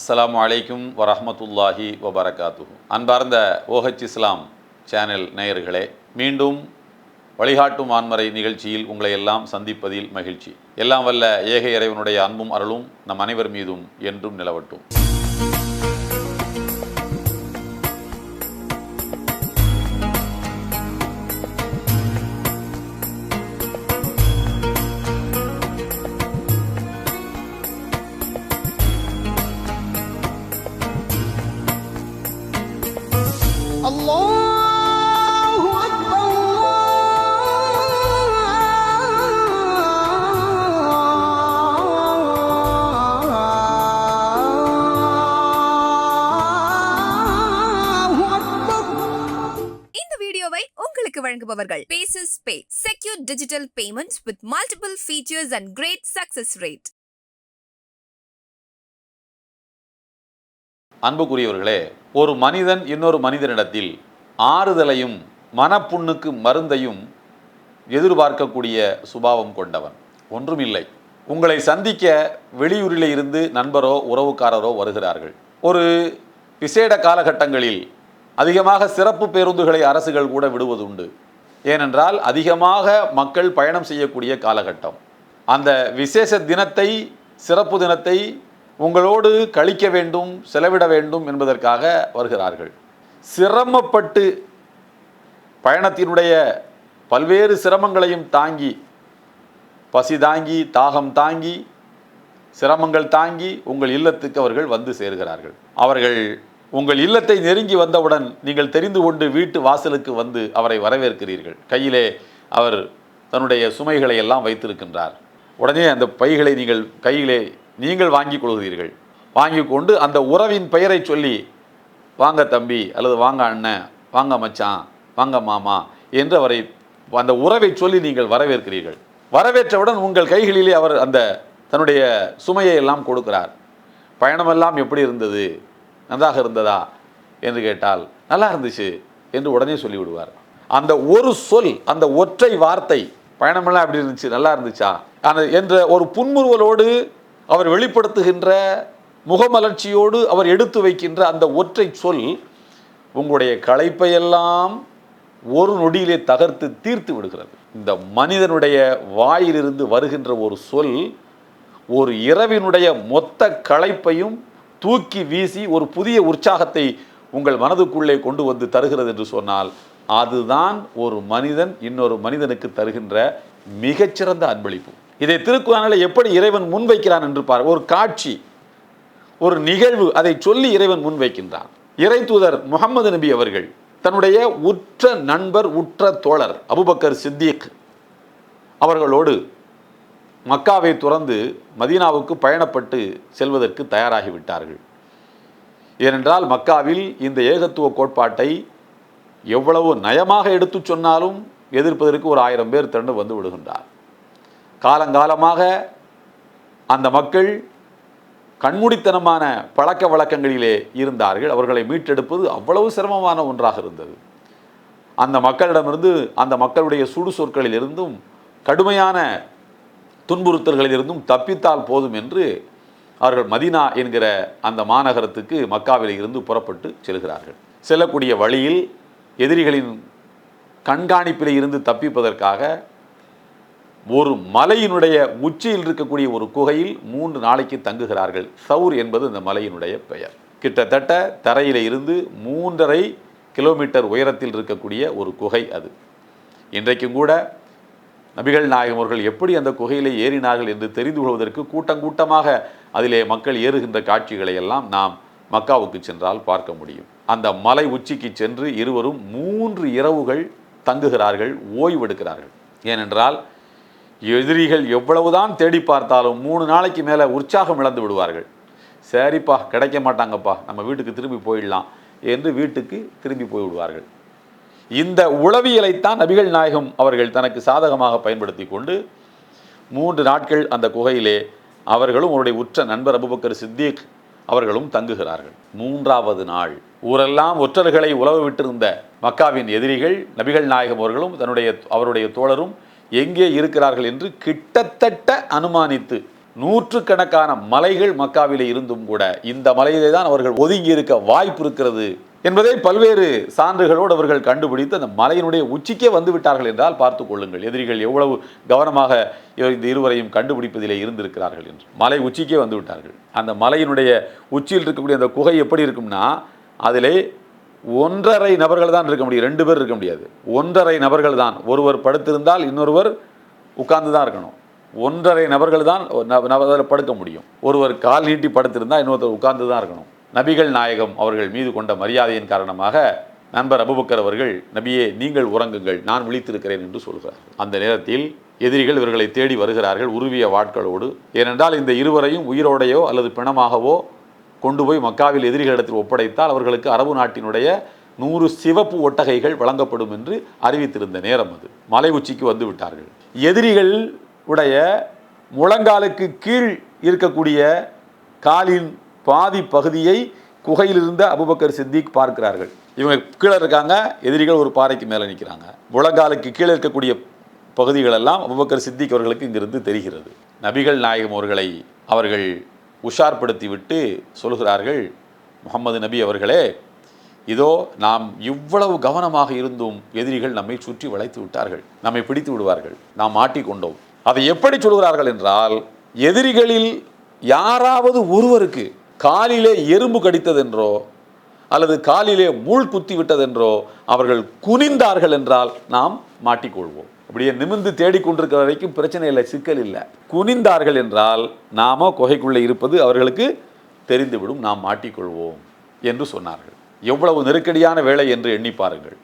அஸ்லாம் வலைக்கும் வரஹ்மத்துல்லாஹி வபரகாத்து அன்பார்ந்த ஓஹச் இஸ்லாம் சேனல் நேயர்களே மீண்டும் வழிகாட்டும் ஆன்மறை நிகழ்ச்சியில் உங்களை எல்லாம் சந்திப்பதில் மகிழ்ச்சி. எல்லாம் வல்ல ஏக இறைவனுடைய அன்பும் அருளும் நம் அனைவர் மீதும் என்றும் நிலவட்டும். வழங்குபவர்கள் Pay, secure digital payments with multiple features and great success rate. அன்புக்குரியவர்களே ஒரு மனிதன் இன்னொரு மனிதனிடத்தில் ஆறுதலையும் மனப்புண்ணுக்கு மருந்தையும் எதிர்பார்க்கக்கூடிய சுபாவம் கொண்டவன். ஒன்றுமில்லை. உங்களை சந்திக்க வெளியூரில் இருந்து நண்பரோ உறவுக்காரரோ வருகிறார்கள். ஒரு விசேட காலகட்டங்களில் அதிகமாக சிறப்பு பேருந்துகளை அரசுகள் கூட விடுவதுண்டு. ஏனென்றால் அதிகமாக மக்கள் பயணம் செய்யக்கூடிய காலகட்டம். அந்த விசேஷ தினத்தை சிறப்பு தினத்தை உங்களோடு கழிக்க வேண்டும் செலவிட வேண்டும் என்பதற்காக வருகிறார்கள். சிரமப்பட்டு பயணத்தினுடைய பல்வேறு சிரமங்களையும் தாங்கி பசி தாங்கி தாகம் தாங்கி சிரமங்கள் தாங்கி உங்கள் இல்லத்துக்கு அவர்கள் வந்து சேர்கிறார்கள். அவர்கள் உங்கள் இல்லத்தை நெருங்கி வந்தவுடன் நீங்கள் தெரிந்து கொண்டு வீட்டு வாசலுக்கு வந்து அவரை வரவேற்கிறீர்கள். கையிலே அவர் தன்னுடைய சுமைகளை எல்லாம் வைத்திருக்கின்றார். உடனே அந்த பைகளை நீங்கள் கையிலே நீங்கள் வாங்கிக் கொள்கிறீர்கள். வாங்கி கொண்டு அந்த உறவின் பெயரை சொல்லி வாங்க தம்பி அல்லது வாங்க அண்ணன் வாங்க மச்சான் வாங்க மாமா என்று அவரை அந்த உறவை சொல்லி நீங்கள் வரவேற்கிறீர்கள். வரவேற்றவுடன் உங்கள் கைகளிலே அவர் அந்த தன்னுடைய சுமையை எல்லாம் கொடுக்கிறார். பயணமெல்லாம் எப்படி இருந்தது? நன்றாக இருந்ததா என்று கேட்டால் நல்லா இருந்துச்சு என்று உடனே சொல்லிவிடுவார். அந்த ஒரு சொல் அந்த ஒற்றை வார்த்தை பயணமெல்லாம் எப்படி இருந்துச்சு? நல்லா இருந்துச்சா? அந்த என்ற ஒரு புன்முறுவலோடு அவர் வெளிப்படுத்துகின்ற முகமலர்ச்சியோடு அவர் எடுத்து வைக்கின்ற அந்த ஒற்றை சொல் உங்களுடைய களைப்பையெல்லாம் ஒரு நொடியிலே தகர்த்து தீர்த்து விடுகிறது. இந்த மனிதனுடைய வாயிலிருந்து வருகின்ற ஒரு சொல் ஒரு இரவினுடைய மொத்த களைப்பையும் தூக்கி வீசி ஒரு புதிய உற்சாகத்தை உங்கள் மனதுக்குள்ளே கொண்டு வந்து தருகிறது என்று சொன்னால் அதுதான் ஒரு மனிதன் இன்னொரு மனிதனுக்கு தருகின்ற மிகச்சிறந்த அன்பளிப்பு. இதை திருக்குறானில் எப்படி இறைவன் முன்வைக்கிறான் என்று பார் ஒரு காட்சி ஒரு நிகழ்வு அதை சொல்லி இறைவன் முன்வைக்கின்றான். இறை தூதர் முகமது நபி அவர்கள் தன்னுடைய உற்ற நண்பர் உற்ற தோழர் அபுபக்கர் சித்திக் அவர்களோடு மக்காவை துறந்து மதீனாவுக்கு பயணப்பட்டு செல்வதற்கு தயாராகிவிட்டார்கள். ஏனென்றால் மக்காவில் இந்த ஏகத்துவ கோட்பாட்டை எவ்வளவு நயமாக எடுத்துச் சொன்னாலும் எதிர்ப்பதற்கு ஒரு ஆயிரம் பேர் திரண்டு வந்து விடுகின்றார். காலங்காலமாக அந்த மக்கள் கண்மூடித்தனமான பழக்க வழக்கங்களிலே இருந்தார்கள். அவர்களை மீட்டெடுப்பது அவ்வளவு சிரமமான ஒன்றாக இருந்தது. அந்த மக்களிடமிருந்து அந்த மக்களுடைய சுடு சொற்களில் இருந்தும் கடுமையான துன்புறுத்தல்களில் இருந்தும் தப்பித்தால் போதும் என்று அவர்கள் மதீனா என்கிற அந்த மாநகரத்துக்கு மக்காவில் இருந்து புறப்பட்டு செல்கிறார்கள். செல்லக்கூடிய வழியில் எதிரிகளின் கண்காணிப்பில் இருந்து தப்பிப்பதற்காக ஒரு மலையினுடைய உச்சியில் இருக்கக்கூடிய ஒரு குகையில் மூன்று நாளைக்கு தங்குகிறார்கள். சவுர் என்பது இந்த மலையினுடைய பெயர். கிட்டத்தட்ட தரையில் இருந்து மூன்றரை கிலோமீட்டர் உயரத்தில் இருக்கக்கூடிய ஒரு குகை அது. இன்றைக்கும் கூட நபிகள் நாயகம் அவர்கள் எப்படி அந்த குகையிலே ஏறினார்கள் என்று தெரிந்து கொள்வதற்கு கூட்டம் கூட்டமாக அதிலே மக்கள் ஏறுகின்ற காட்சிகளை எல்லாம் நாம் மக்காவுக்கு சென்றால் பார்க்க முடியும். அந்த மலை உச்சிக்கு சென்று இருவரும் மூன்று இரவுகள் தங்குகிறார்கள் ஓய்வெடுக்கிறார்கள். ஏனென்றால் எதிரிகள் எவ்வளவுதான் தேடி பார்த்தாலும் மூணு நாளைக்கு மேலே உற்சாகம் இழந்து விடுவார்கள். சரிப்பா கிடைக்க மாட்டாங்கப்பா நம்ம வீட்டுக்கு திரும்பி போயிடலாம் என்று வீட்டுக்கு திரும்பி போய் விடுவார்கள் இந்த உளவியலைத்தான் நபிகள் நாயகம் அவர்கள் தனக்கு சாதகமாக பயன்படுத்தி கொண்டு மூன்று நாட்கள் அந்த குகையிலே அவர்களும் அவருடைய உற்ற நண்பர் அபுபக்கர் சித்திக் அவர்களும் தங்குகிறார்கள். மூன்றாவது நாள். ஊரெல்லாம் ஒற்றர்களை உழவு விட்டிருந்த மக்காவின் எதிரிகள் நபிகள் நாயகம் அவர்களும் தன்னுடைய அவருடைய தோழரும் எங்கே இருக்கிறார்கள் என்று கிட்டத்தட்ட அனுமானித்து நூற்றுக்கணக்கான மலைகள் மக்காவிலே இருந்தும் கூட இந்த மலையிலே தான் அவர்கள் ஒதுங்கி இருக்க வாய்ப்பு இருக்கிறது என்பதை பல்வேறு சான்றுகளோடு அவர்கள் கண்டுபிடித்து அந்த மலையினுடைய உச்சிக்கே வந்து விட்டார்கள் என்றால் பார்த்து கொள்ளுங்கள். எதிரிகள் எவ்வளவு கவனமாக இந்த இருவரையும் கண்டுபிடிப்பதிலே இருந்திருக்கிறார்கள் என்று. மலை உச்சிக்கே வந்து விட்டார்கள். அந்த மலையினுடைய உச்சியில் இருக்கக்கூடிய அந்த குகை எப்படி இருக்கும்னா அதிலே ஒன்றரை நபர்கள் தான் இருக்க முடியும். ரெண்டு பேர் இருக்க முடியாது. ஒன்றரை நபர்கள் தான். ஒருவர் படுத்திருந்தால் இன்னொருவர் உட்கார்ந்து தான் இருக்கணும். ஒன்றரை நபர்கள் தான் அதில் படுக்க முடியும். ஒருவர் கால் நீட்டி படுத்திருந்தால் இன்னொருத்தர் உட்கார்ந்து தான் இருக்கணும். நபிகள் நாயகம் அவர்கள் மீது கொண்ட மரியாதையின் காரணமாக நண்பர் அபுபக்கர் அவர்கள் நபியே நீங்கள் உறங்குங்கள் நான் விழித்திருக்கிறேன் என்று சொல்கிறார். அந்த நேரத்தில் எதிரிகள் இவர்களை தேடி வருகிறார்கள் உருவிய வாட்களோடு. ஏனென்றால் இந்த இருவரையும் உயிரோடையோ அல்லது பிணமாகவோ கொண்டு போய் மக்காவில் எதிரிகளிடத்தில் ஒப்படைத்தால் அவர்களுக்கு அரபு நாட்டினுடைய நூறு சிவப்பு ஒட்டகைகள் வழங்கப்படும் என்று அறிவித்திருந்த நேரம் அது. மலை உச்சிக்கு வந்து விட்டார்கள். எதிரிகள் உடைய முழங்காலுக்கு கீழ் இருக்கக்கூடிய காலின் பாதி பகுதியை குகையிலிருந்து அபுபக்கர் சித்திக் பார்க்கிறார்கள். இவங்க கீழே இருக்காங்க எதிரிகள் ஒரு பாறைக்கு மேலே நிற்கிறாங்க. முழங்காலுக்கு கீழே இருக்கக்கூடிய பகுதிகளெல்லாம் அபுபக்கர் சித்திக் அவர்களுக்கு இங்கிருந்து தெரிகிறது. நபிகள் நாயகம் அவர்களை அவர்கள் உஷார்படுத்தி விட்டு சொல்கிறார்கள் முகமது நபி அவர்களே இதோ நாம் இவ்வளவு கவனமாக இருந்தும் எதிரிகள் நம்மை சுற்றி வளைத்து விட்டார்கள் நம்மை பிடித்து விடுவார்கள் நாம் மாட்டிக்கொண்டோம். அதை எப்படி சொல்கிறார்கள் என்றால் எதிரிகளில் யாராவது ஒருவருக்கு காலிலே எறும்பு கடித்ததென்றோ அல்லது காலிலே முள் குத்தி விட்டதென்றோ அவர்கள் குனிந்தார்கள் என்றால் நாம் மாட்டிக்கொள்வோம். அப்படியே நிமிர்ந்து தேடிக்கொண்டிருக்கிற வரைக்கும் பிரச்சனை இல்லை சிக்கல் இல்லை. குனிந்தார்கள் என்றால் நாம குகைக்குள்ளே இருப்பது அவர்களுக்கு தெரிந்துவிடும். நாம் மாட்டிக்கொள்வோம் என்று சொன்னார்கள். எவ்வளவு நெருக்கடியான வேலை என்று எண்ணி பாருங்கள்.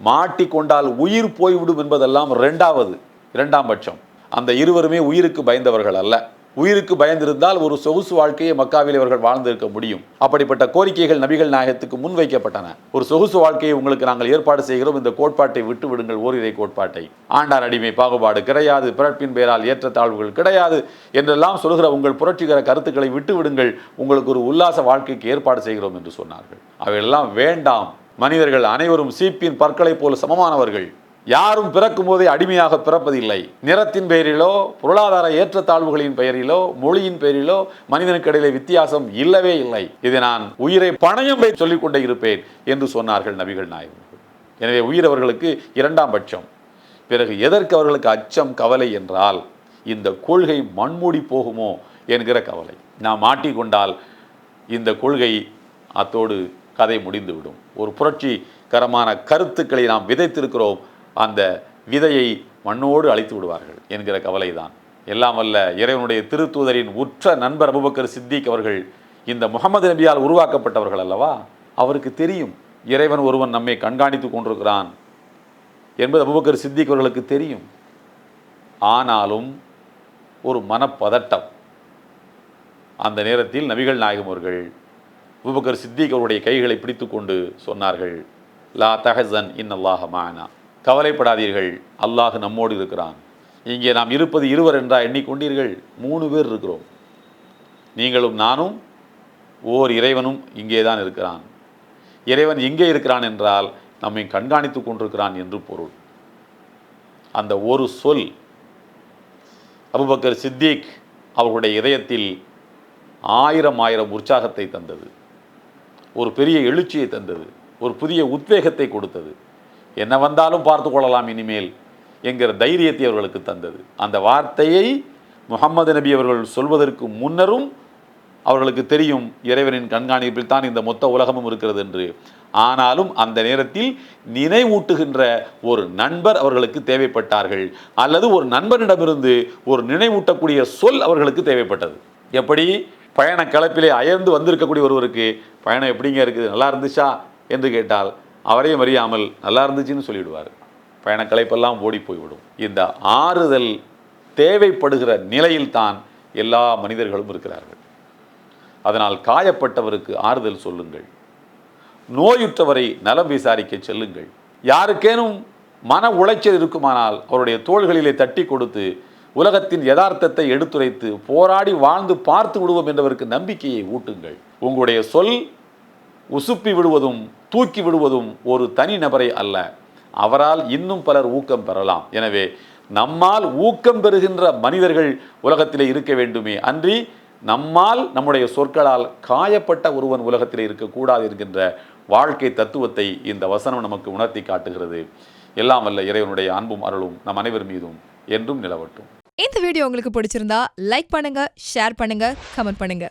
மாட்டிக்கொண்டால் உயிர் போய்விடும் என்பதெல்லாம் இரண்டாவது இரண்டாம் பட்சம். அந்த இருவருமே உயிருக்கு பயந்தவர்கள் அல்ல. உயிருக்கு பயந்திருந்தால் ஒரு சொகுசு வாழ்க்கையை மக்காவில் இவர்கள் வாழ்ந்திருக்க முடியும். அப்படிப்பட்ட கோரிக்கைகள் நபிகள் நாயகத்துக்கு முன்வைக்கப்பட்டன. ஒரு சொகுசு வாழ்க்கையை உங்களுக்கு நாங்கள் ஏற்பாடு செய்கிறோம். இந்த கோட்பாட்டை விட்டு விடுங்கள். ஓரிரை கோட்பாட்டை. ஆண்டார் அடிமை பாகுபாடு கிடையாது. பிறப்பின் பெயரால் ஏற்றத்தாழ்வுகள் கிடையாது. என்றெல்லாம் சொல்கிற உங்கள் புரட்சிகர கருத்துக்களை விட்டு விடுங்கள். உங்களுக்கு ஒரு உல்லாச வாழ்க்கைக்கு ஏற்பாடு செய்கிறோம் என்று சொன்னார்கள். அவையெல்லாம் வேண்டாம். மனிதர்கள் அனைவரும் சீப்பின் பற்களைப் போல சமமானவர்கள். யாரும் பிறக்கும் போதே அடிமையாக பிறப்பதில்லை. நிறத்தின் பெயரிலோ பொருளாதார ஏற்றத்தாழ்வுகளின் பெயரிலோ மொழியின் பெயரிலோ மனிதனுக்கிடையிலே வித்தியாசம் இல்லவே இல்லை. இதை நான் உயிரை பணயம் சொல்லிக்கொண்டே இருப்பேன் என்று சொன்னார்கள் நபிகள் நாயகம் எனவே உயிர் அவர்களுக்கு இரண்டாம் பட்சம். பிறகு எதற்கு அவர்களுக்கு அச்சம் கவலை என்றால் இந்த கொள்கை மண்மூடி போகுமோ என்கிற கவலை. நாம் மாட்டிக்கொண்டால் இந்த கொள்கை அத்தோடு கதை முடிந்துவிடும். ஒரு புரட்சிகரமான கருத்துக்களை நாம் விதைத்திருக்கிறோம். அந்த விதையை மண்ணோடு அழித்து விடுவார்கள் என்கிற கவலைதான். எல்லாம் வல்ல இறைவனுடைய திருத்தூதரின் உற்ற நண்பர் அபுபக்கர் சித்திக் அவர்கள் இந்த முகமது நபியால் உருவாக்கப்பட்டவர்கள் அல்லவா? அவருக்கு தெரியும் இறைவன் ஒருவன் நம்மை கண்காணித்து கொண்டிருக்கிறான் என்பது அபுபக்கர் சித்திக் அவர்களுக்கு தெரியும். ஆனாலும் ஒரு மனப்பதட்டம். அந்த நேரத்தில் நபிகள் நாயகம் அவர்கள் அபுபக்கர் சித்திக் அவருடைய கைகளை பிடித்துக்கொண்டு சொன்னார்கள் லா தஹசன் இன் அல்லாஹ மானா. கவலைப்படாதீர்கள். அல்லாஹ் நம்மோடு இருக்கிறான். இங்கே நாம் இருப்பது இருவர் என்றா எண்ணிக்கொண்டீர்கள். மூணு பேர் இருக்கிறோம். நீங்களும் நானும் ஓர் இறைவனும் இங்கே தான் இருக்கிறான். இறைவன் எங்கே இருக்கிறான் என்றால் நம்மை கண்காணித்து கொண்டிருக்கிறான் என்று பொருள். அந்த ஒரு சொல் அபுபக்கர் சித்திக் அவர்களுடைய இதயத்தில் ஆயிரம் ஆயிரம் உற்சாகத்தை தந்தது. ஒரு பெரிய எழுச்சியை தந்தது. ஒரு புதிய உத்வேகத்தை கொடுத்தது. என்ன வந்தாலும் பார்த்து கொள்ளலாம் இனிமேல் என்கிற தைரியத்தை அவர்களுக்கு தந்தது. அந்த வார்த்தையை முகமது நபி அவர்கள் சொல்வதற்கு முன்னரும் அவர்களுக்கு தெரியும் இறைவனின் கண்காணிப்பில் தான் இந்த மொத்த உலகமும் இருக்கிறது என்று. ஆனாலும் அந்த நேரத்தில் நினைவூட்டுகின்ற ஒரு நண்பர் அவர்களுக்கு தேவைப்பட்டார்கள். அல்லது ஒரு நண்பனிடமிருந்து ஒரு நினைவூட்டக்கூடிய சொல் அவர்களுக்கு தேவைப்பட்டது. எப்படி? பயண கலப்பிலே அயர்ந்து வந்திருக்கக்கூடிய ஒருவருக்கு பயணம் எப்படிங்க இருக்குது? நல்லா இருந்துச்சா? என்று கேட்டால் அவரையும் அறியாமல் நல்லா இருந்துச்சுன்னு சொல்லிவிடுவார் பயணக்கலைப்பெல்லாம் ஓடி போய்விடும். இந்த ஆறுதல் தேவைப்படுகிற நிலையில்தான் எல்லா மனிதர்களும் இருக்கிறார்கள். அதனால் காயப்பட்டவருக்கு ஆறுதல் சொல்லுங்கள். நோயுற்றவரை நலம் விசாரிக்க செல்லுங்கள். யாருக்கேனும் மன உளைச்சல் இருக்குமானால் அவருடைய தோள்களிலே தட்டி கொடுத்து உலகத்தின் யதார்த்தத்தை எடுத்துரைத்து போராடி வாழ்ந்து பார்த்து விடுவோம் என்றவருக்கு நம்பிக்கையை ஊட்டுங்கள். உங்களுடைய சொல் உசுப்பி விடுவதும் தூக்கி விடுவதும் ஒரு தனி நபரை அல்ல. அவரால் இன்னும் பலர் ஊக்கம் பெறலாம். எனவே நம்மால் ஊக்கம் பெறுகின்ற மனிதர்கள் உலகத்திலே இருக்க வேண்டுமே அன்றி நம்மால் நம்முடைய சொற்களால் காயப்பட்ட ஒருவன் உலகத்திலே இருக்கக்கூடாது என்கின்ற வாழ்க்கை தத்துவத்தை இந்த வசனம் நமக்கு உணர்த்தி காட்டுகிறது. எல்லாம் வல்ல இறைவனுடைய அன்பும் அருளும் நம் அனைவர் மீதும் என்றும் நிலவட்டும். இந்த வீடியோ உங்களுக்கு பிடிச்சிருந்தா லைக் பண்ணுங்க ஷேர் பண்ணுங்க கமெண்ட் பண்ணுங்க.